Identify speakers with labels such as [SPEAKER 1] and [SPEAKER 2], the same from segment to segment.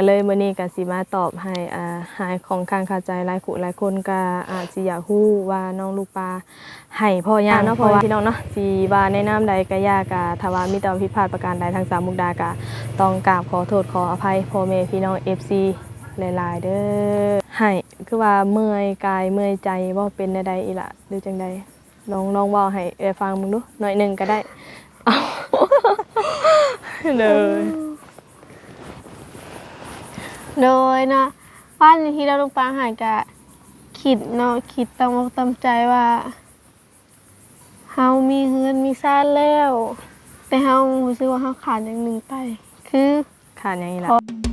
[SPEAKER 1] ก็เลยมื้อนี้ก็สิมาตอบให้อ่าหายของข้างคาใจหลายคู่หลายคนก็อาจสิอยากฮู้ว่าน้องลูกปลาให้พ่อยาเนาะเพราะว่าพี่น้องเนาะสิว่าในนามใดก็ยากก็ถ้าว่ามีแต่ผิดพลาดประการใดทางสามมุกดาก็ต้องกราบขอโทษขออภัยพ่อแม่พี่น้อง FC หลายๆเด้อให้คือว่าเมื่อยกายเมื่อยใจบ่เป็นใดๆอีหละหรือจังใดลองลองเว้าให้เอ้ยฟังมึงดูหน่อยหนึงก็ได้เอาเลย
[SPEAKER 2] โดยเนาะว่าในที่เราลูกปลาหายกะคิดเนาะคิดตามอกตามใจว่าเฮามีเฮือนมีซ่านแล้ว แต่เฮารู้สึกว่าเฮาขาดอย่างหนึ่งไป คือ
[SPEAKER 1] ขาดอย่างนี้ละ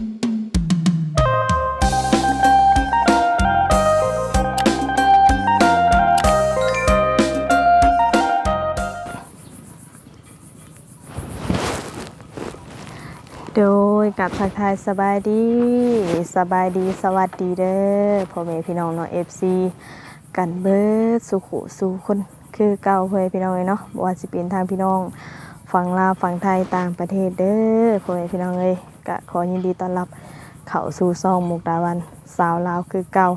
[SPEAKER 1] กับทักทายสบายดีสบายดีสวัสดีเด้อพ่อแม่พี่น้องเนาะ FC กันเบิดสุขุสู่คนคือเก่าเพื่อพี่น้องเลยเนาะบว่าสิเป็นทางพี่น้องฝั่งลาวฝั่งไทยต่างประเทศเด้อพ่อแม่พี่น้องเอ้ยก็ขอยินดีต้อนรับเข้าสู่ซองมุกดาวันสาวลาวคือเก่า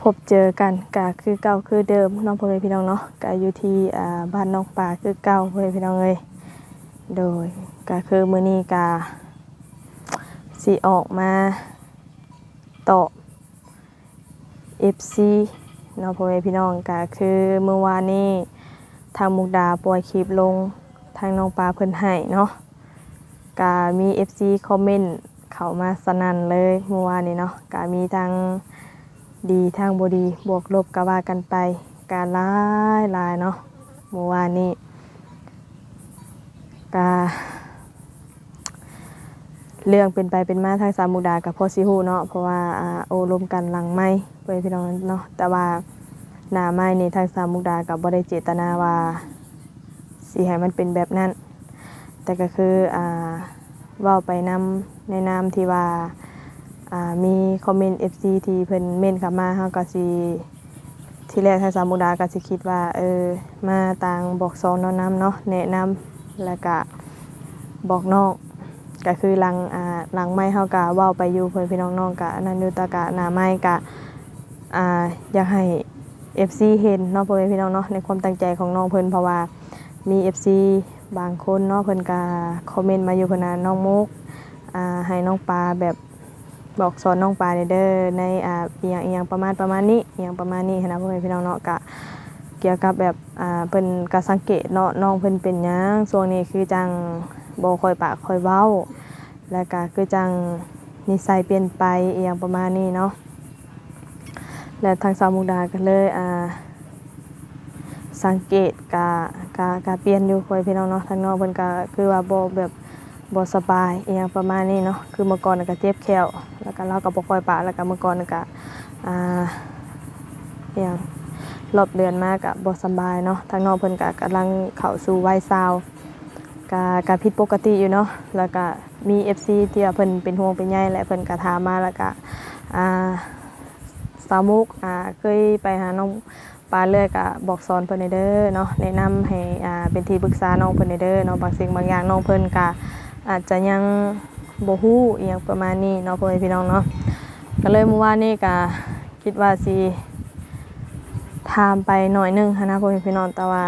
[SPEAKER 1] พบเจอกันก็คือเก่าคือเดิมน้องพ่อแม่พี่น้องเนาะก็อยู่ที่บ้านน้องป่าคือเก่าพ่อแม่พี่น้องเอ้ยโดย ก็คือมื้อนี้ก็สิออกมาตอบ FC เนาะพ่อแม่พี่น้องก็คือเมื่อวานนี้ทางมุกดาปล่อยคลิปลงทางน้องปลาเพิ่นให้เนาะก็มี FC คอมเมนต์เข้ามาสนั่นเลยเมื่อวานนี้เนาะก็มีทางดีทางบดีบวกลบก็ว่ากันไปการลายลายเนาะเมื่อวานนี้กา เรื่องเป็นไปเป็นมาทางสามมุกดากับพ่อซิฮูเนาะเพราะว่าโอลมกันหลังไม่เพื่อนพี่น้องเนาะแต่ว่าหน้าไม้นี่ทางสามมุกดากับบ่ได้เจตนาว่าสิให้มันเป็นแบบนั้น แต่ก็คืออ่าว้าไปนำในนามที่ว่าอ่ามีคอมเมนต์ FC ที่เพิ่นเม่นเข้ามาเฮาก็สิที่แรกทางสามมุกดาก็สิคิดว่าเออมาต่างบอกสอนเนาะนำเนาะแนะนำแล้วก็บอกนอง ก็คือหลังอ่าหลังไม้เฮาก็เว้าไปอยู่เพิ่อนพี่น้องน้องก็อันนั้นอยู่ตากะหน้าไม้ก็อ่าอยากให้ FC เห็นเนาะพ่อแม่พี่น้องเนาะในความตั้งใจของน้องเพิ่นเพราะว่ามี FC บางคนเนาะเพิ่นก็คอมเมนต์มาอยู่เพิ่นน่ะน้องมุกอ่าให้น้องปลาแบบบอกสอนน้องปลาเด้อในอ่าอหย่างอหย่างประมาณประมาณนี้อหย่างประมาณนี้นนะพ่อแม่พี่น้องเนาะกะเกี่ยวกับแบบอ่าเพิ่นก็สังเกตเนาะน้องเพิ่นเป็นหยังช่วงนี้คือจัง บ่ค่อยปากค่อยเว้า แล้วก็คือจังนิสัยเปลี่ยนไปอหย่างประมาณนี้เนาะและทางสาวมุกดาก็เลยอ่าสังเกตกะกะกะเปลี่ยนอยู่พ่อแม่พี่น้องเนาะทางน้องเพิ่นก็คือว่าบ่แบบบ่สบายอหย่างประมาณนี้เนาะคือเมื่อก่อนก็เจ็บแขวแล้วก็เราก็บ่ค่อยปากแล้วก็เมื่อก่อนก็อ่าอหย่างรอบเดือนมาก็บ่สบายเนาะทางน้องเพิ่นก็กำลังเข้าสู่วัยซาว ก็ก็ผิดปกติอยู่เนาะแล้วก็มี FC ที่ว่าเพิ่นเป็นห่วงเป็นใยและเพิ่นก็ถามมาแล้วก็อ่าสาวมุกอ่าเคยไปหาน้องปลาเลือยก็บอกสอนเพิ่นให้เด้อเนาะแนะนำให้อ่าเป็นที่ปรึกษาน้องเพิ่นให้เด้อเนาะบางสิ่งบางอย่างน้องเพิ่นก็อาจจะยังบ่ฮู้อหยังประมาณนี้เนาะพ่อแม่พี่น้องเนาะก็เลยเมื่อวานนี้ก็คิดว่าสิถามไปหน่อยนึงหั้นนะพ่อแม่พี่น้องแต่ว่า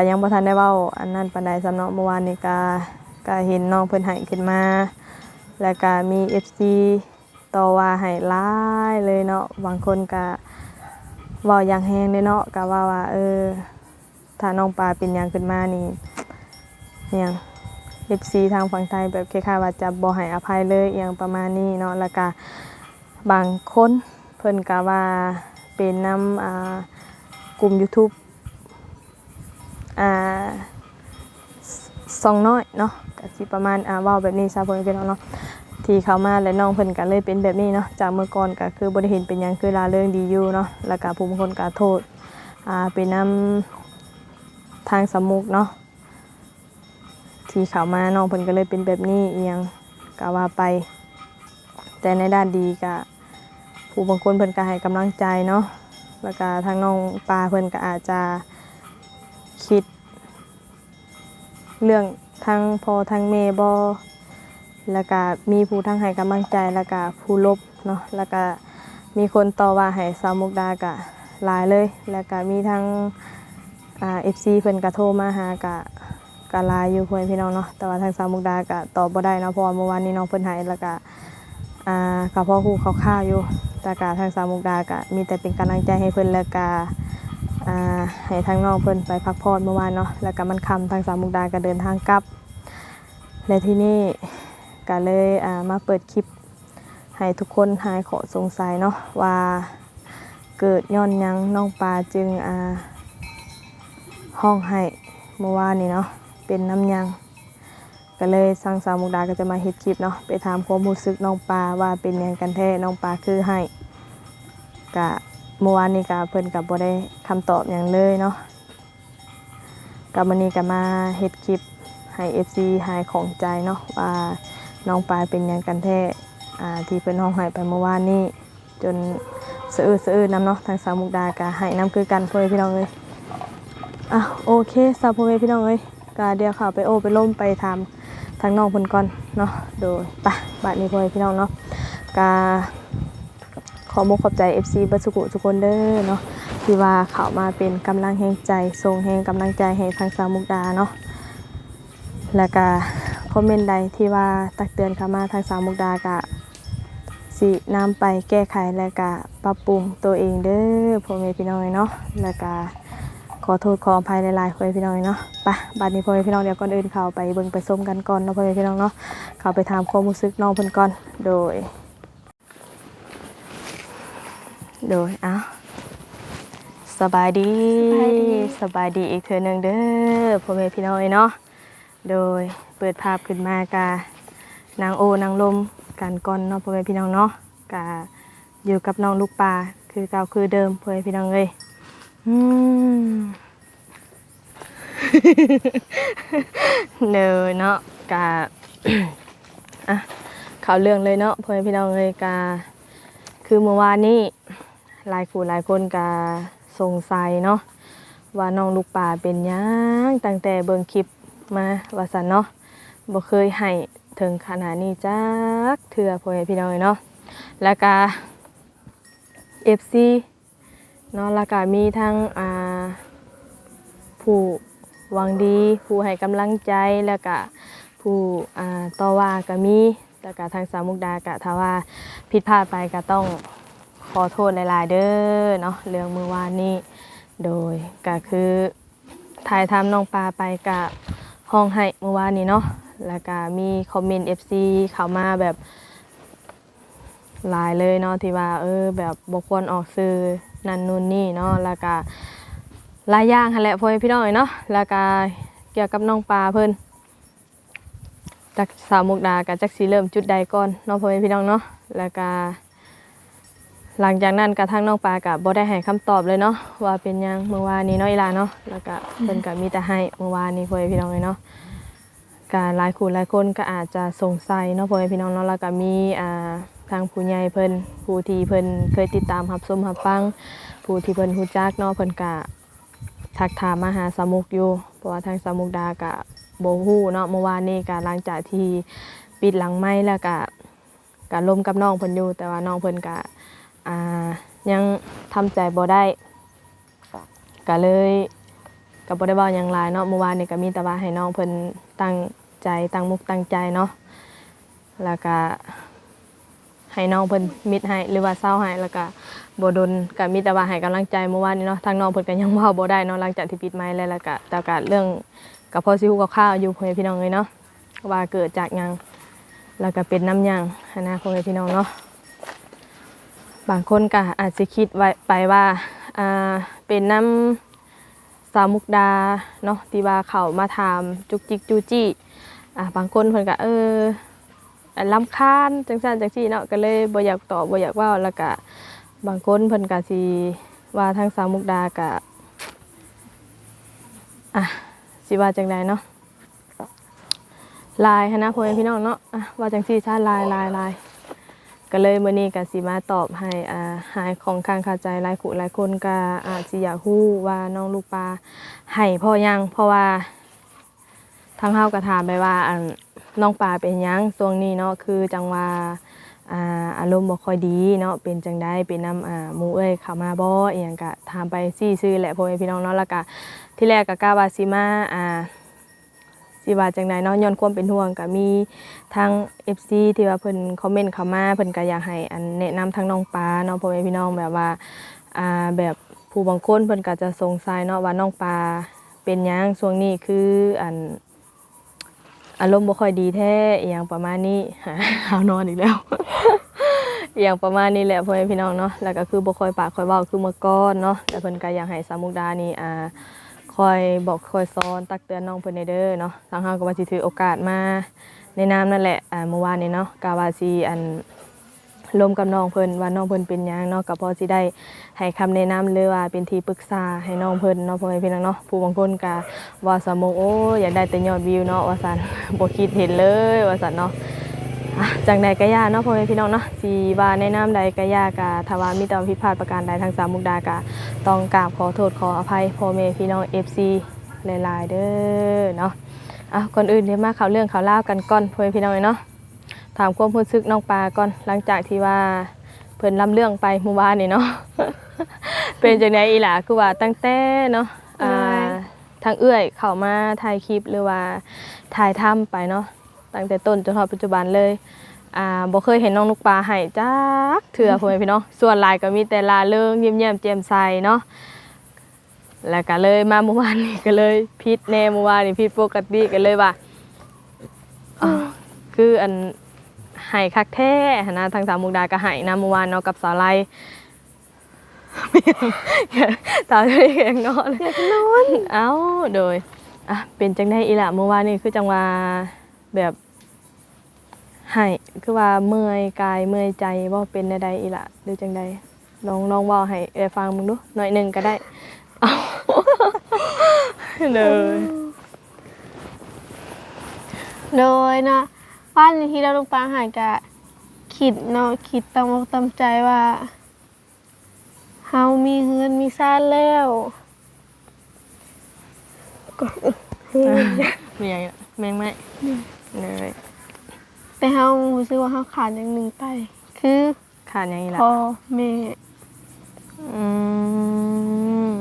[SPEAKER 1] ก็ยังบ่ทันได้เว้าอันนั้นปานใดสำเนาะเมื่อวานนี้ก็ก็เห็นน้องเพิ่นให้ขึ้นมา แล้วก็มี FC ต่อว่าให้หลายเลยเนาะบางคนก็เว้าอย่างแฮงเลยเนาะก็ว่าว่าเออถ้าน้องปลาเป็นหยังขึ้นมานี่อย่าง FC ทางฝั่งไทยแบบคล้ายๆว่าจะบ่ให้อภัยเลยอย่างประมาณนี้เนาะแล้วก็บางคนเพิ่นก็ว่าเป็นน้ำอ่ากลุ่ม YouTube อ่าซองน้อยเนาะก็สิประมาณอ่าเว้าแบบนี้ซะเพิ่นพี่น้องเนาะที่เขามาและน้องเพิ่นก็เลยเป็นแบบนี้เนาะจากเมื่อก่อนก็คือบ่ได้เห็นเป็นหยังคือลาเริงดีอยู่เนาะแล้วก็ผู้บางคนก็โทษอ่าเป็นนำทางสมุกเนาะที่เขามาน้องเพิ่นก็เลยเป็นแบบนี้เอียงก็ว่าไป แต่ในด้านดีก็ผู้บางคนเพิ่นก็ให้กำลังใจเนาะแล้วก็ทางน้องปลาเพิ่นก็อาจจะ คิด เรื่องทางพอทางแม่บ่แล้วก็มีผู้ทั้งให้กำลังใจแล้วก็ผู้ลบเนาะแล้วก็มีคนต่อว่าให้สาวมุกดาก็หลายเลย แล้วก็มีทั้งอ่า FC เพิ่นก็โทรมาหาก็ก็หลายอยู่เพื่อนพี่น้องเนาะแต่ว่าทางสาวมุกดาก็ตอบบ่ได้เนาะเพราะว่าเมื่อวานนี้น้องเพิ่นให้แล้วก็อ่าก็พอฮู้คร่าวๆอยู่แต่ก็ทางสาวมุกดาก็มีแต่เป็นกำลังใจให้เพิ่นแล้วก็ ให้ทางน้องเพิ่นไปพักผ่อนเมื่อวานเนาะแล้วก็มันค่ำทางสาวมุกดาก็เดินทางกลับ และที่นี่ก็เลยามาเปิดคลิปให้ทุกคนหายขอสงสัยเนาะว่าเกิดย้อนยังน้องปลาจึงอ่าห้องให้เมื่อวานนี้เนาะเป็นน้ำยังก็เลยสร้างสาวมุกดาก็จะมาเฮ็ดคลิปเนาะไปถามความรู้สึกน้องปลาว่าเป็นยังกันแท้น้องปลาคือให้กะ เมื่อวานนี้กะเพิ่นกับบ่ได้คำตอบหยังเลยเนาะกับวันนี้ก็มาเฮ็ดคลิปให้ FC หายของใจเนาะว่าน้องปลายเป็นยังกันแท้อ่าที่เพิ่นห้องให้ไปเมื่อวานนี้จนสะอื้นสะอื้นน้ำเนาะทางสาวมุกดาก็ให้น้ำคือกันเพื่อพี่น้องเลยอะโอเคสาวพ่อแม่พี่น้องเอ้ยก็เดี๋ยวข่าวไปโอไปล่มไปถาทางน้องเพิ่นก่อนเนาะโดยไปะบัดนี้พ่อพี่น้องเนาะกา อมุกขอบใจ FC บัสกุทุกคนเด้อเนาะที่ว่าเข้ามาเป็นกำลังแห่งใจส่งแห่งกำลังใจให้ทางสาวมุกดาเนาะแล้วก็คอมเมนต์ใดที่ว่าตักเตือนเข้ามาทางสาวมุกดากะสินำไปแก้ไขและก็ปรับปรุงตัวเองเด้อพ่อแม่พี่น้องเนาะแล้วก็ขอโทษขออภัยหลายๆพ่อแม่พี่น้องเนาะไปบัดนี้พ่อแม่พี่น้องเดี๋ยวก่อนอื่นเข้าไปเบิ่งไปส้มกันก่อนเนาะพ่อแม่พี่น้องเนาะเข้าไปถามความรู้สึกน้องเพิ่นก่อนโดย โดยเอ้าสบายดี
[SPEAKER 2] สบายดี
[SPEAKER 1] สบายดีอีกเทื่อหนึงเด้อพ่อแม่พี่น้องเนาะโดยเปิดภาพขึ้นมากานางโอนางลมกันก่อนเนาะพ่อแม่พี่น้องเนาะกะอยู่กับน้องลูกปลาคือเก่าคือเดิมพ่อแม่พี่น้องเอ้ยอืมเนอเนาะกาอะข่าวเรื่องเลยเนาะพ่อแม่พี่น้องเลยกาคือเมื่อวานนี้ หลายคูหลายคนกาสงสัยเนาะว่าน้องลูกป่าเป็นยังตั้งแต่เบิ่งคลิปมาว่าสันเนาะบ่เคยให้ถึงขนาดนี้จักเทื่อพ่อแม่พี่น้องเลยเนาะแล้วก็ FC เนาะแล้วก็มีทั้งอ่าผู้หวังดี ผู้ให้กำลังใจแล้วก็ผู้อ่าต่อว่าก็มีแล้วก็ทางสาวมุกดาก็ถ้าว่าผิดพลาดไปก็ต้อง ขอโทษหลาย ๆ เด้อเนาะเรื่องเมื่อวานนี้ โดยก็คือถ่ายทำน้องปลาไปกับห้องให้เมื่อวานนี้เนาะแล้วก็มีคอมเมนต์ FC เข้ามาแบบหลายเลยเนาะที่ว่าเออแบบบกควรออกสื่อนั่นนู่นนี่เนาะแล้วก็หลายอย่างหั่นแหละพ่อแม่พี่น้องเนาะแล้วก็เกี่ยวกับน้องปลาเพิ่นจากสาวมุกดากับจักสีเริ่มจุดใดก่อนเนาะพ่อแม่พี่น้องเนาะแล้วก็ หลังจากนั้นกระทั่งน้องปลากับบ่ได้ให้คำตอบเลยเนาะว่าเป็นหยังเมื่อวานนี้เนาะอีหลาเนาะแล้วก็เพิ่นก็มีแต่ให้เมื่อวานนี้พ่อแม่พี่น้องเลยเนาะก็หลายคู่หลายคนก็อาจจะสงสัยเนาะพ่อแม่พี่น้องเนาะแล้วก็มีอ่าทางผู้ใหญ่เพิ่นผู้ที่เพิ่นเคยติดตามรับชมรับฟังผู้ที่เพิ่นฮู้จักเนาะเพิ่นก็ทักถามมาหาสามุกอยู่เพราะว่าทางสามุกดาก็บ่ฮู้เนาะเมื่อวานนี้ก็หลังจากที่ปิดหลังไม้แล้วก็ก็ลมกับน้องเพิ่นอยู่แต่ว่าน้องเพิ่นก็ อ่ายังทำใจบ่ได้ก็เลยก็บ่ได้เว้าหยังหลายเนาะเมื่อวานนี่ก็มีแต่ว่าให้น้องเพิ่นตั้งใจตั้งมุกตั้งใจเนาะแล้วก็ให้น้องเพิ่นมิดให้หรือว่าเศร้าให้แล้วก็บ่ดนก็มีแต่ว่าให้กำลังใจเมื่อวานนี้เนาะทางน้องเพิ่นก็ยังเว้าบ่ได้เนาะหลังจากที่ปิดไมค์แล้วแล้วก็แต่ก็เรื่องก็พอสิฮู้คร่าวๆอยู่พ่อแม่พี่น้องเลยเนาะว่าเกิดจากหยังแล้วก็เป็นน้ำหยังหั้นนะพ่อแม่พี่น้องเนาะ บางคนก็อาจสิคิดไว้ไปว่าอ่าเป็นน้ำสาวมุกดาเนาะที่ว่าเขามาถามจุกจิกจูจี้อะบางคนเพิ่นก็เออลำคาญจังซั่นจังซี่เนาะก็เลยบ่อยากตอบบ่อยากเว้าแล้วก็บางคนเพิ่นก็สิว่าทางสาวมุกดาก็อะสิว่าจังไดเนาะลายนะพ่อแม่พี่น้องเนาะอะว่าจังซี่ซะลายลายลาย ก็เลยมื้อนี้ก็สิมาตอบให้อ่าหายของข้างคาใจหลายคู่หลายคนก็อาจสิอยากฮู้ว่าน้องลูกปลาให้พ่อยังเพราะว่าทางเฮาก็ถามไปว่าอันน้องปลาเป็นหยังช่วงนี้เนาะคือจังว่าอ่าอารมณ์บ่ค่อยดีเนาะเป็นจังได๋เป็นน้ำอ่าหมู่เอ้ยเข้ามาบ่อีหยังก็ถามไปซี่ซื่อแหละพ่อแม่พี่น้องเนาะแล้วก็ที่แรกก็กล้าว่าสิมาอ่า สิว่าจังไดเนาะย้อนความเป็นห่วงก็มีทาง FC ที่ว่าเพิ่นคอมเมนต์เข้ามาเพิ่นก็อยากให้อันแนะนำทางน้องปลาเนาะพ่อแม่พี่น้องแบบว่าอ่าแบบผู้บางคนเพิ่นก็จะสงสัยเนาะว่าน้องปลาเป็นหยังช่วงนี้คืออันอารมณ์บ่ค่อยดีแท้อหย่างประมาณนี้เอานอนอีกแล้ว อย่างประมาณนี้แหละพ่อแม่พี่น้องเนาะแล้วก็คือบ่ค่อยปากค่อยเว้าคือเมื่อก่อนเนาะแต่เพิ่นก็อยากให้สามุกดานี่อ่า คอยบอกคอยสอนตักเตือนน้องเพิ่นในเด้อเนาะทางเฮาก็ว่าสิถือโอกาสมาในนามนั่นแหละอ่าเมื่อวานนี้เนาะก็ว่าสิอันรวมกับน้องเพิ่นว่าน้องเพิ่นเป็นหยังเนาะก็พอสิได้ให้คำแนะนำหรือว่าเป็นที่ปรึกษาให้น้องเพิ่นเนาะพ่อแม่พี่น้องเนาะผู้บางคนก็ว่าสาวมุกโอ้อยากได้แต่ยอดวิวเนาะว่าซั่นบ่คิดเห็นเลยว่าซั่นเนาะ จังใดก็ย่าเนาะพ่อแม่พี่น้องเนาะสีว่าในน้ำใดก็ย่ากะถ้าว่ามีแต่ผิดพลาดประการใดทางสามมุกดากะต้องกราบขอโทษขออภัยพ่อแม่พี่น้อง FC หลายๆเด้อเนาะอะก่อนอื่นเดี๋ยวมาข่าวเรื่องข่าวเล่าวกันก่อนพ่อแม่พี่น้องเนาะถามความรู้สึกน้องปลาก่อนหลังจากที่ว่าเพิ่นลำเรื่องไปเมื่อวานนี่เนาะเป็นจังไดอีหล่ะคือว่าตั้งแต่เนาะอ่าทางเอื้อยเข้ามาถ่ายคลิปหรือว่าถ่ายทำไปเนาะ ตั้งแต่ต้นจนถึงปัจจุบันเลยอ่าบ่เคยเห็นน้องนุกปลาให้จักเถื่อพ่อแม่พี่น้องส่วนหลายก็มีแต่ลาเริงยิ้มแย้มแจ่มใสเนาะแล้วก็เลยมาเมื่อวานนี้ก็เลยพิษแน่เมื่อวานนี้พิษปกติก็เลยว่าอ้าวคืออันให้คักแท้หั้นนะทางสามมุกดาก็ให้นะเมื่อวานเนาะกับสาวไลตาเรียกนอนอยากนอน เอ้าโดยอะเป็นจังได้อีหละเมื่อวานนี้คือจังว่า แบบให้คือว่าเมื่อยกายเมื่อยใจว่าเป็นใดๆอีหละหรือจังใดลองลองเว่าให้เออฟังมึงดูหน่อยหนึ่งก็ได้เอาเลย
[SPEAKER 2] โดยเนาะวันที่เราลงปลาหายกะคิดเนาะคิดตามอกตามใจว่าเฮามีเฮือนมีซ่านแล้ว
[SPEAKER 1] มีอย่างอีกแมงไหม เลย
[SPEAKER 2] แต่เฮารู้สึกว่าเฮาขาดอย่างหนึ่งไป คือ
[SPEAKER 1] ขาดอย่างอีกละ
[SPEAKER 2] พ่อแม่
[SPEAKER 1] อืม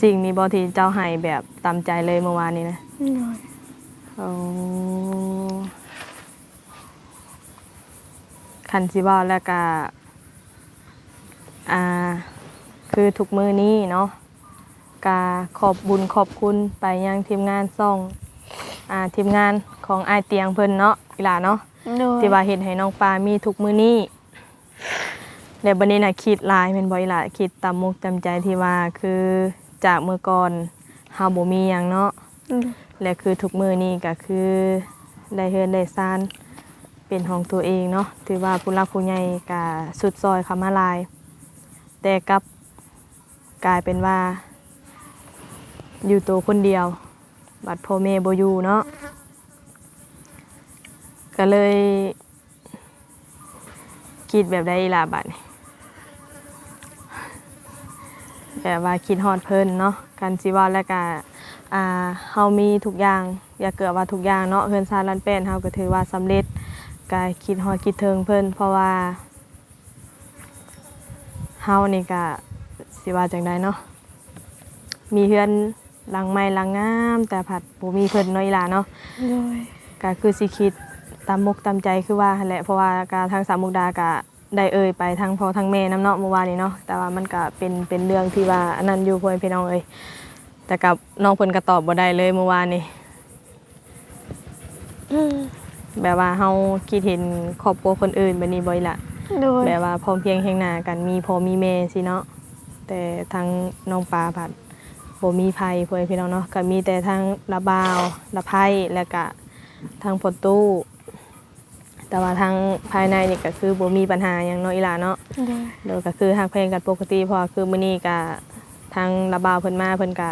[SPEAKER 1] สิ่งนี้บอที่เจ้าให้แบบตามใจเลยเมื่อวานนี้นะ
[SPEAKER 2] โดย
[SPEAKER 1] โอ้คันสิเว่าแล้วก็อ่า คือทุกมือนี้เนาะกาขอบบุญขอบคุณไปยังทีมงานซ่อง อ่าทีมงานของอายเตียงเพิ่นเนาะอีหล่าเนาะ
[SPEAKER 2] โดย
[SPEAKER 1] ที่ว่าเห็นให้น้องปลามีทุกมือนี้เดี๋ยวบันนี้นะคิดหลายเป็นบ่อยละคิดตามมุกตามใจที่ว่าคือจากเมื่อก่อนเฮาบ่มีหยังเนาะและคือทุกมือนี้ก็คือได้เฮือนได้ซานเป็นของตัวเองเนาะถือว่าผู้รักผู้ใหญ่กาสุดซอยเขามาหลาย แต่กลับกลายเป็นว่า อยู่ตัวคนเดียว บัดพ่อแม่บ่อยู่เนาะก็เลยคิดแบบได้ล่ะบัดนี้แบบว่าคิดฮอดเพิ่นเนาะกันสิว่าแล้วก็อ่าเฮามีทุกอย่างอย่าเกิดว่าทุกอย่างเนาะเฮือนซาลันแป้นเฮาก็ถือว่าสำเร็จก็คิดฮอดคิดถึงเพิ่นเพราะว่าเฮานี่ก็สิว่าจังไดเนาะมีเฮือน หลังใหม่หลังงาม แต่ผัดบ่มีเพิ่นเนาะอีหล่าเนาะ
[SPEAKER 2] โดย
[SPEAKER 1] ก็คือสิคิดตามมุกตามใจคือว่าหั่นแหละเพราะว่าการทางสามมุกดาก็ได้เอ่ยไปทางพ่อทางแม่น้ำเนาะเมื่อวานนี้เนาะแต่ว่ามันก็เป็นเป็นเรื่องที่ว่าอันนั้นอยู่พ่อแม่พี่น้องเอ้ยแต่กับน้องเพิ่นก็ตอบบ่ได้เลยเมื่อวานนี้แบบว่าเฮาคิดเห็นครอบครัวคนอื่นแบบนี้บ่อยละ
[SPEAKER 2] โดย
[SPEAKER 1] แบบว่าพร้อมเพรียงแห่งหน้ากันมีพ่อมีแม่สิเนาะแต่ทางน้องปลาผัด บ่มีภัยพ่อแม่พี่น้องเนาะก็มีแต่ทางระบาวระไพแล้วก็ทางพอตู้ แต่ว่าทางภายในนี่ก็คือบ่มีปัญหาหยังเนาะอีหล่าเนาะ
[SPEAKER 2] โดย
[SPEAKER 1] โดยก็คือฮักเพลงกันปกติเพอคือมื้อนี้ก็ทางระบาวเพิ่นมาเพิ่นก็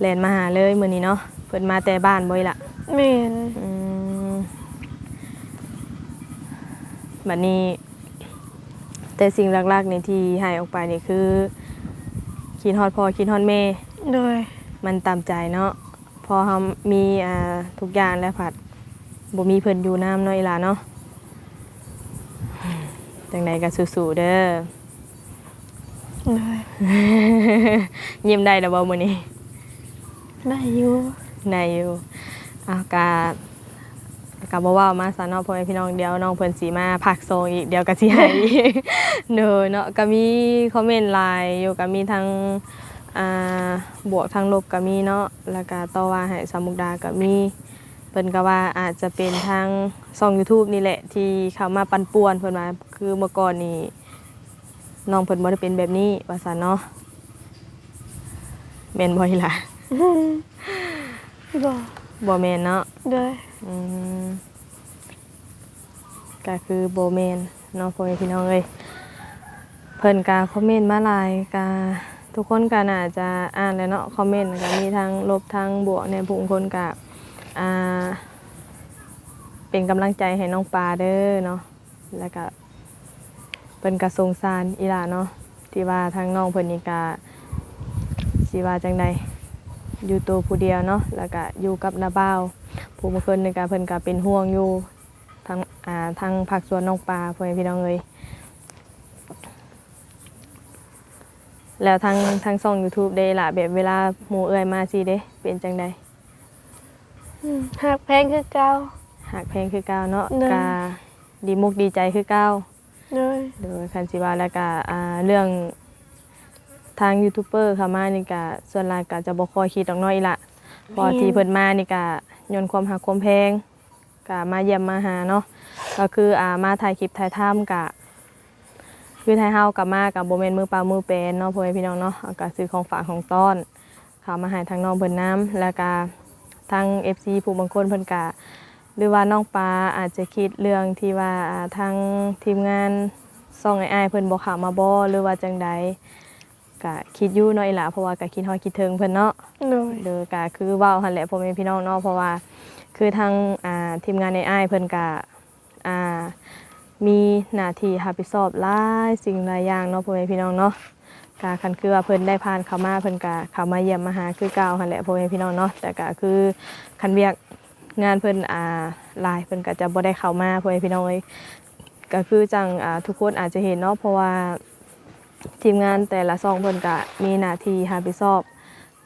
[SPEAKER 1] แล่นมาหาเลยมื้อนี้เนาะเพิ่นมาแต่บ้านบ่อยละ
[SPEAKER 2] แม่น
[SPEAKER 1] อืมบัดนี้แต่สิ่งหลักๆนี่ที่ให้ออกไปนี่คือคิดฮอดพ่อคิดฮอดแม่
[SPEAKER 2] โดย
[SPEAKER 1] มันตามใจเนาะพอเฮามีอ่าทุกอย่างแล้วผัดบ่มีเพิ่นอยู่น้ำเนาะอีหล่ะเนาะจังใดก็สู้ๆเด้อ
[SPEAKER 2] เลย
[SPEAKER 1] ยิ้มได้แล้วบ่มื้อนี้
[SPEAKER 2] ได้อยู่
[SPEAKER 1] ได้อยู่อากาศกาบ่เว้ามาซะเนาะพ่อแม่พี่น้องเดี๋ยวน้องเพิ่นสิมาพักโซงอีกเดี๋ยวก็สิให้อีกเด้อเนาะก็มีคอมเมนต์ไลน์อยู่ก็มีทั้ง อ่าบวกทั้งลบก็มีเนาะแล้วก็ต่อว่าให้สามมุกดาก็มีเพิ่นก็ว่าอาจจะเป็นทางช่อง YouTube นี่แหละ ที่เข้ามาปั่นป่วนเพิ่นว่าคือเมื่อก่อนนี่น้องเพิ่นบ่ได้เป็นแบบนี้ว่าซั่นเนาะแม่นบ่อีหล่ะ
[SPEAKER 2] บ่
[SPEAKER 1] บ่แม่นเนาะ
[SPEAKER 2] เลย
[SPEAKER 1] อืมก็คือโบเมนเน้องพ่อแม่พี่น้องเลยเพิ่นกาคอมเมนต์มาหลายกา ทุกคนก็น่าจะอ่านแล้วเนาะคอมเมนต์ก็มีทั้งลบทั้งบวกในผู้คนก็อ่าเป็นกำลังใจให้น้องปลาเด้อเนาะแล้วก็เพิ่นก็สงสารอีหลาเนาะที่ว่าทางน้องเพิ่นนี่ก็สิว่าจังใดอยู่ตัวผู้เดียวเนาะแล้วก็อยู่กับนาบ้าวผู้บางคนในการเพิ่นก็เป็นห่วงอยู่ทางอ่าทางภาคส่วนน้องปลาเพื่อแม่พี่น้องเลย แล้วทางทางช่อง YouTube ได้ล่ะแบบเวลาหมู่เอ้ยมาสิเด้เป็นจังใด
[SPEAKER 2] อืมหักแพงคือเก่า
[SPEAKER 1] หากเพลงคือเก้าเนาะ
[SPEAKER 2] เด้อ
[SPEAKER 1] กาดีมุกดีใจคือเก้า
[SPEAKER 2] เลย
[SPEAKER 1] โดยคันสิว่าแล้วก็อ่าเรื่องทางยูทูบเบอร์เข้ามานี่ก็ส่วนหลายก็จะบ่ค่อยคิดดอกน้อยละเพอที่เพิ่นมานี่ก็ยนความหักความแพงก็มาเยี่ยมมาหาเนาะก็คืออ่ามาถ่ายคลิปถ่ายถ้ำกะ คือไทยเฮากับมากับโบเมนมือเปล่ามือเป็นเนาะพ่อแม่พี่น้องเนาะเอาก็ซื้อของฝากของต้อนเขามาให้ทางน้องเพิ่นน้ำแล้วก็ทาง FC ผู้บางคนเพิ่นกะหรือว่าน้องปลาอาจจะคิดเรื่องที่ว่าอ่าทางทีมงานซ่องไอ้ายๆเพิ่นบ่เข้ามาบ่หรือว่าจังใดก็คิดอยู่เนาะอีหล่ะเพราะว่าก็คิดฮอดคิดถึงเพิ่นเนาะ
[SPEAKER 2] เลย
[SPEAKER 1] เด้อก็คือเว้าหั่นแหละพ่อแม่พี่น้องเนาะเพราะว่าคือทางอ่าทีมงานในอ้ายเพิ่นก็อ่า มีหน้าที่รับผิดชอบหลายสิ่งหลายอย่างเนาะพ่อแม่พี่น้องเนาะก็คันคือว่าเพิ่นได้ผ่านเข้ามาเพิ่นก็เข้ามาเยี่ยมมาหาคือเก่าหันแหละพ่อแม่พี่น้องเนาะแต่ก็คือคันเวียกงานเพิ่นอ่าลายเพิ่นก็จะบ่ได้เข้ามาพ่อแม่พี่น้องเอ้ยก็คือจังอ่าทุกคนอาจจะเห็นเนาะเพราะว่าทีมงานแต่ละซองเพิ่นก็มีหน้าที่รับผิดชอบ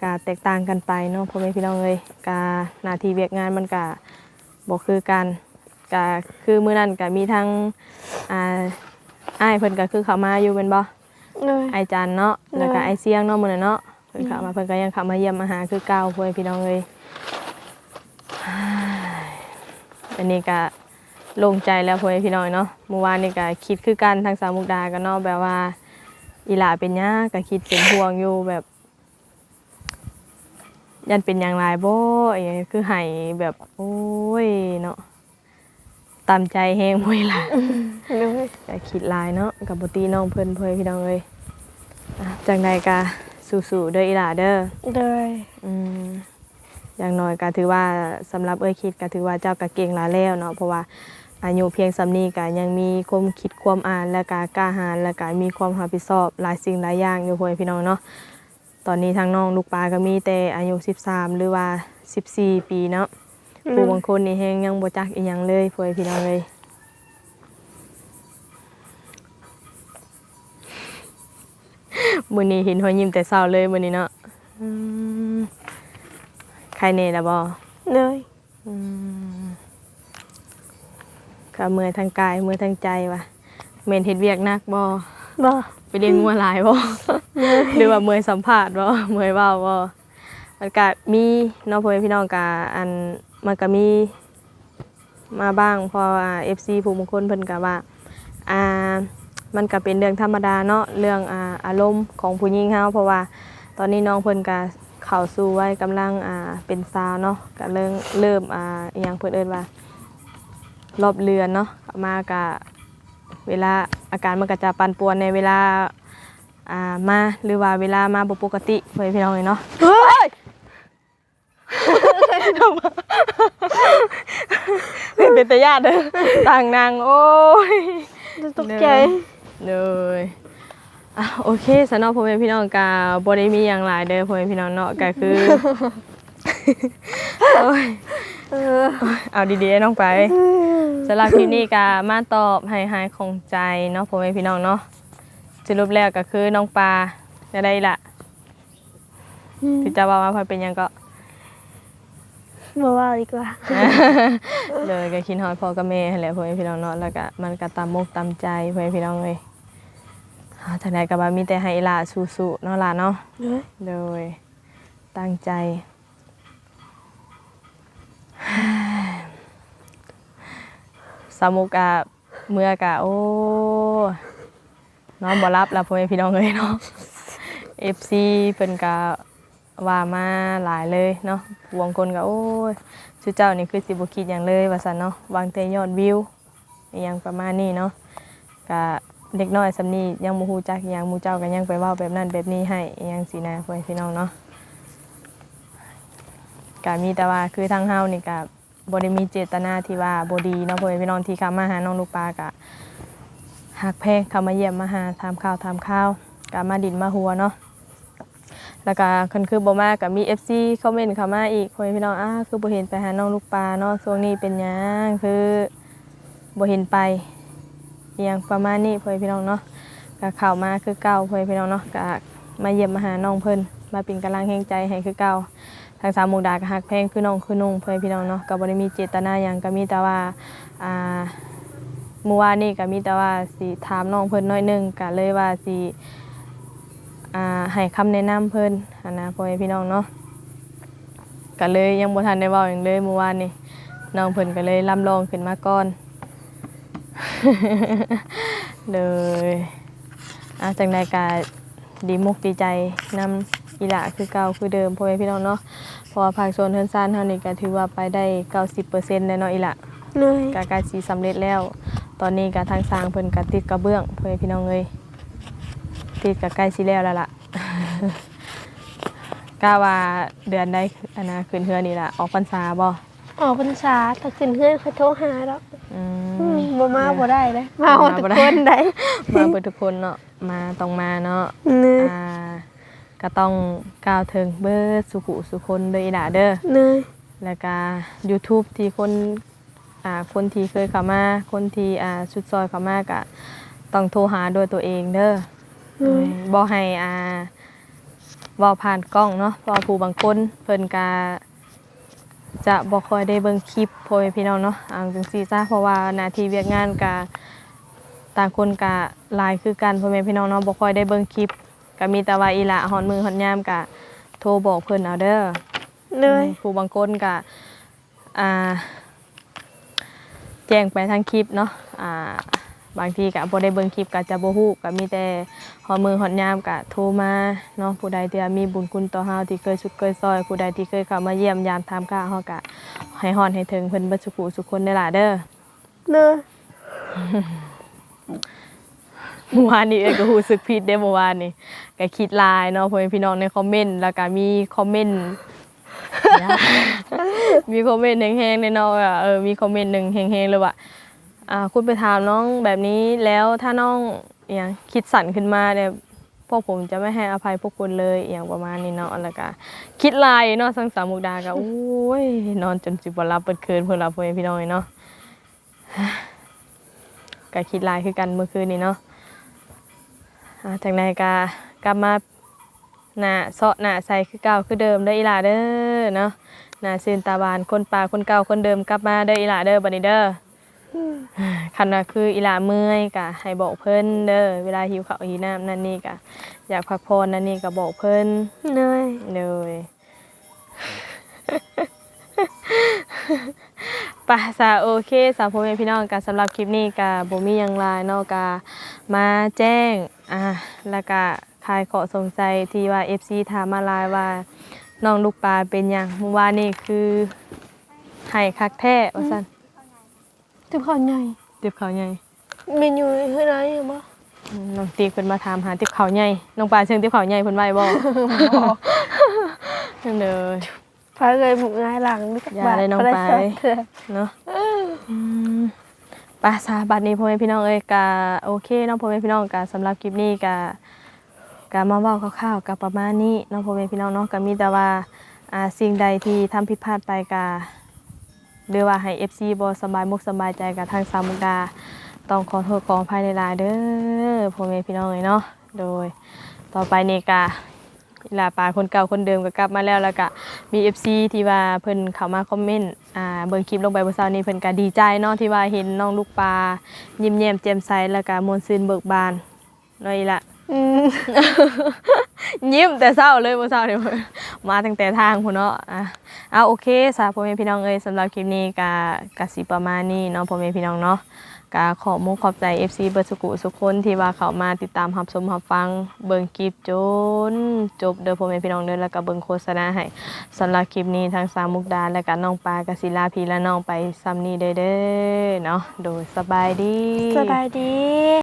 [SPEAKER 1] ก็แตกต่างกันไปเนาะพ่อแม่พี่น้องเลยกาหน้าที่เวียกงานมันก็บอกคือกัน ก็คือมื้อนั้นก็มีทั้งอ่าอ้ายเพิ่นก็คือเขามาอยู่เป็นบ่
[SPEAKER 2] เลย
[SPEAKER 1] ไอายจันเนาะแล้วก็
[SPEAKER 2] เลย
[SPEAKER 1] ไอายเสียงเนาะมื้อนั้นเนาะเพิ่นเข้ามาเพิ่นก็ยังเข้ามาเยี่ยมมาหาคือเก่าพ่อแม่พี่น้องเลยอันนี้ก็โล่งใจแล้วพ่อแม่พี่น้องเนาะเมื่อวานนี่ก็คิดคือกันทางสาวมุกดากันเนาะแบบว่าอีหลาเป็นหยังก็คิดเป็นห่วงอยู่แบบ ยันเป็นอย่างไรบ่อหย่างคือให้แบบ โอ้ยเนาะ ตามใจแฮงบ่อยล่ะ
[SPEAKER 2] เลย
[SPEAKER 1] แต่คิดหลายเนาะกับบ่ตีน้องเพิ่นเพิ่นพี่น้องเอ้ยอะจังใดก็สู้ๆเด้ออีหล่าเด้อ
[SPEAKER 2] เลย
[SPEAKER 1] อืมอย่างน้อยก็ถือว่าสำหรับเอ้ยคิดก็ถือว่าเจ้าก็เก่งหลายแล้วเนาะเพราะว่าอายุเพียงสำนี้ก็ยังมีความคิดความอ่านและก็กล้าหาญและก็มีความรับผิดชอบหลายสิ่งหลายอย่างอยู่พ่อแม่พี่น้องเนาะตอนนี้ทางน้องลูกปลาก็มีแต่อายุ 13 หรือว่า 14 ปีเนาะ ผู้บางคนนี่แฮงยังบ่จักอีหยังเลยพ่อแม่พี่น้องเลยมื้อนี้เห็นหัวยิ้มแต่เช้าเลยมื้อนี้เนาะอืมใครแน่ล่ะบ่
[SPEAKER 2] เลย
[SPEAKER 1] อืมก็เมื่อยทางกายเมื่อยทางใจว่ะแม่นเฮ็ดเวียกหนักบ่
[SPEAKER 2] บ่
[SPEAKER 1] ไปเรียนงัวหลายบ่หรือว่าเมื่อยสัมภาษณ์บ่เมื่อยเว้าบ่มันก็มีเน้องพ่อแม่พี่น้องก็อัน มันก็มีมาบ้างเพราะว่า FC ผู้บางคนเพิ่นก็ว่าอ่ามันก็เป็นเรื่องธรรมดาเนาะเรื่องอ่าอารมณ์ของผู้หญิงเฮาเพราะว่าตอนนี้น้องเพิ่นก็เข้าสู่วัยกำลังอ่าเป็นสาวเนาะก็เริ่มเริ่มอ่าอหยังเพิ่นเอิ้นว่ารอบเรือนเนาะมาก็เวลาอาการมันก็จะปั่นป่วนในเวลาอ่ามาหรือว่าเวลามาบ่ปกติเพื่อนพี่น้องเลยเนาะเฮ้ย เป็นเป็นตาญาติเด้อต่างนางโอ้ย
[SPEAKER 2] ตกใจ
[SPEAKER 1] เลยอะโอเคสำหรับพ่อแม่พี่น้องกาบ่ได้มีอย่างหลายเด้อพ่อแม่พี่น้องเนาะก็คือโอ้ย
[SPEAKER 2] เออ
[SPEAKER 1] เอาดีๆน้องไปสำหรับคลิปนี้ก็มาตอบให้หายของใจเนาะพ่อแม่พี่น้องเนาะสรุปแล้วก็คือน้องปลาจะได้ละที่จะว่ามาพอเป็นหยังก็
[SPEAKER 2] บ่ว่าดีกว่า
[SPEAKER 1] เลยก็คิดฮอดพ่อกับแม่หั่นแหละพ่อแม่พี่น้องเนาะแล้วก็มันก็ตามมกตามใจพ่อแม่พี่น้องเลยอ่าทางใดก็บ่ามีแต่ให้หลาสู้ๆเนาะหล่ะเนาะ
[SPEAKER 2] เอ้ย
[SPEAKER 1] โดยตั้งใจ สามุกอะเมื่อกะโอ้น้องบ่รับแล้วพ่อแม่พี่น้องเลยเนาะ FC เพิ่นกะ ว่ามาหลายเลยเนาะบางคนก็โอ้ยชื่อเจ้านี่คือสิบ่คิดหยังเลยว่าซั่นเนาะวางแต่ยอดวิวอหยังประมาณนี้เนาะกะเด็กน้อยสำนียังบ่ฮู้จักยังมูเจ้าก็ยังไปว้าแบบนั้นแบบนี้ให้ยังสินะพ่อแม่พี่น้องเนาะก็มีแต่ว่าคือทางเฮานี่ก็บ่ได้มีเจตนาที่ว่าบ่ดีเนาะพ่อพี่น้องที่เข้ามาหาน้องลูกปลากะหักแพงเข้ามาเยี่ยมมาหาถามข่าวถามข่าวก็มาดินมาหัวเนาะ แล้วก็คันคือบ่มาก็มี FC คอมเมนต์เข้ามาอีกพ่อแม่พี่น้องอ้าคือบ่เห็นไปหาน้องลูกปลาเนาะช่วงนี้เป็นหยังคือบ่เห็นไปอหยังประมาณนี้พ่อแม่พี่น้องเนาะก็เข้ามาคือเก่าพ่อพี่น้องเนาะก็มาเยี่ยมมาหาน้องเพิ่นมาเป็นกำลังแห่งใจให้คือเก่าทางสามมุกดาก็ฮักแพงคือน้องคือนุ่งพ่อพี่น้องเนาะก็บ่ได้มีเจตนาหยังก็มีแต่ว่าอ่าเมื่อวานนี้ก็มีแต่ว่าสิถามน้องเพิ่นน้อยหนึงก็เลยว่าสิ อ่าให้คำแนะนำเพิ่นหั้นนะพ่อแม่พี่น้องเนาะก็เลยยังบ่ทันได้เว้าหยังเลยเมื่อวานนี้น้องเพิ่นก็เลยลำลองขึ้นมาก่อน เลยอะจังใดก็ดีมุกดีใจนำอีหละคือเก่าคือเดิมพ่อแม่พี่น้องเนาะเพราะว่าภาคโซนเฮือนซ่านเฮานี่ก็ถือว่าไปได้ 90%แล้วเนาะอีหละ
[SPEAKER 2] เหนื่อย
[SPEAKER 1] กใกล้สิสำเร็จแล้ว ตอนนี้ก็ทางสร้างเพิ่นก็ติดกระเบื้องพ่อแม่พี่น้องเอ้ย ติดกับใกล้สิแล้วแล้วล่ะกล้าว่าเดือนได้อันนะคืนเฮือนี่ล่ะออกพรรษาบ่
[SPEAKER 2] ออกพรรษาถ้าขึ้นเฮือนเขาโทรหาดอก
[SPEAKER 1] อื
[SPEAKER 2] อื
[SPEAKER 1] ม
[SPEAKER 2] มบ่มาบ่ได้เลยมาเอาทุกคนได้
[SPEAKER 1] มาเบิดทุกคนเนาะมาต้องมาเนาะ
[SPEAKER 2] เหนื่อย
[SPEAKER 1] อ่าก็ต้องกล่าวถึงเบิดสุขุสุคนเด้ออีหล่าเด้อ
[SPEAKER 2] เหนื่อย
[SPEAKER 1] แล้วก็ YouTube ที่คนอ่าคนที่เคยเข้ามา คนที่อ่าชุดซอยเข้ามาก็ต้องโทรหาด้วยตัวเองเด้อ
[SPEAKER 2] เหนื่อย
[SPEAKER 1] บ่ให้อ่าเว้าผ่านกล้องเนาะเพราะว่าผู้บางคนเพิ่นก็จะบ่ค่อยได้เบิ่งคลิปพ่อแม่พี่น้องเนาะเอาจังซี่ซะเพราะว่าหน้าที่เวียกงานก็ต่างคนก็หลายคือกันพ่อแม่พี่น้องเนาะบ่ค่อยได้เบิ่งคลิปก็มีแต่ว่าอีหละฮอดมือฮอดยามก็โทรบอกเพิ่นเอาเด้อ
[SPEAKER 2] เหนื่อย
[SPEAKER 1] ผู้บางคนก็อ่าแจ้งไปทางคลิปเนาะอ่า บางทีก็บ่ได้เบิ่งคลิปก็จะบ่ฮู้ก็มีแต่ฮอดมือฮอดยามก็โทรมาเนาะผู้ใดที่มีบุญคุณต่อเฮาที่เคยสุดเคยซอย ผู้ใดที่เคยเข้ามาเยี่ยมยามถามข่าวเฮาก็ให้ฮอดให้ถึงเพิ่นเบิดสุขุสุขคนได้ล่ะเด้อ
[SPEAKER 2] เนอ
[SPEAKER 1] เมื่อวานนี้เอ้ยก็รู้สึกผิดเด้เมื่อวานนี้ก็คิดลายเนาะพ่อแม่พี่น้องในคอมเมนต์แล้วก็มีคอมเมนต์มีคอมเมนต์แห้งๆในเนาะว่าเออมีคอมเมนต์หนึ่งแห้งๆเลยว่า คุณไปถามน้องแบบนี้แล้วถ้าน้องอย่างคิดสั่นขึ้นมาเนี่ยพวกผมจะไม่ให้อภัยพวกคุณเลยอย่างประมาณนี้เนาะแล้วก็คิดลายเนาะสังสารมุกดาก็โอ้ยนอนจนสิบวันรับเปิดคืนเพื่อนเราเพื่อนพี่น้องเนาะก็คิดลายคือกันเมื่อคืนนี้เนาะจากนั้นก็กลับมาหน้าเซาะหน้าใสคือเก่าคือเดิมเด้ออีหลาเด้อเนาะหน้าซื่นตาบานคนป่าคนเก่าคนเดิมกลับมาเด้ออีหลาเด้อบัดนี้เด้อ คันว่าคืออีลาเมื่อยกะให้บอกเพิ่นเด้อเวลาหิวข้าวหิวน้ำนั่นนี่กะอยากพักผ่อนนั่นนี่ก็บอกเพิ่น
[SPEAKER 2] เหนื่อย
[SPEAKER 1] เลยปะสาโอเคสาวพ่อแม่พี่น้องกะสำหรับคลิปนี้กะบ่มียังหลายนาะกะมาแจ้งอ่าแล้วก็คลายขอสงสัยที่ว่า FC ถามมาหลายว่าน้องลูกปลาเป็นหยังเมื่อวานนี่คือให้คักแท้ว่าซั่น
[SPEAKER 2] ทุกคนใหญ่
[SPEAKER 1] เจ็บเขาใหญ่
[SPEAKER 2] เมนูเฮือนอะไรอยู่บ่
[SPEAKER 1] อืมน้องตีเพิ่นมาถามหาติ๊บเขาวใหญ่น้องปลาเชิงติ๊บเขาวใหญ่เพิ่นไว้บ่ นั่นเด้อ
[SPEAKER 2] พาเลยหมุกง่ายหลังนี่กับ
[SPEAKER 1] อย่า
[SPEAKER 2] บาท
[SPEAKER 1] เลยน้อง
[SPEAKER 2] บ่
[SPEAKER 1] ไป
[SPEAKER 2] สักเทื่อ
[SPEAKER 1] เนาะอืมไป้าสาบัดนี้พ่อแม่พี่น้องเอ้ยกะโอเคเนาะพ่อแม่พี่น้องกะสำหรับคลิปนี้กะกะมาเว้าคร่าวๆกะประมาณนี้เนาะพ่อแม่พี่น้องเนาะก็มีแต่ว่าอ่าสิ่งใดที่ทำผิดพลาดไปกา หรือว่าให้ FC บ่สบายมุกสบายใจกับทางสามมุกดา ต้องขอโทษขออภัยในลายๆเด้อพ่อแม่พี่น้องเอ้ยเนาะโดย ต่อไปนี่กาลาปลาคนเก่าคนเดิมก็กลับมาแล้วแล้วก็มี FC ที่ว่าเพิ่นเข้ามาคอมเมนต์อ่าเบิ่งคลิปลงไปเมื่อเช้านี้เพิ่นก็ดีใจเนาะที่ว่าเห็นน้องลูกปลายิ้มแย้มแจ่มใสแล้วก็มวลซื่นเบิกบานนาะอีละ
[SPEAKER 2] อืม
[SPEAKER 1] ยิ้มแต่เศร้าเลยเมื่อเช้าเนี่ยมาตั้งแต่ทางพุ่นเนาะอะเอาโอเคสาพ่อแม่พี่น้องเอ้ยสำหรับคลิปนี้กากะสิประมาณนี้เนาะพ่อแม่พี่น้องเนาะกาขอมุกขอบใจ FC เบิร์สุกุสุกคนที่ว่าเขามาติดตามรับชมรับฟังเบิ่งคลิปจน จบเด้อพ่อแม่พี่น้องเด้อแล้วก็เบิ่งโฆษณาให้สำหรับคลิปนี้ทางสามมุกดาและก็น้องปลากศิลาพีและน้องไปซ้ำนี้เด้อเด้อเนาะโดยสบายดี
[SPEAKER 2] สบายดี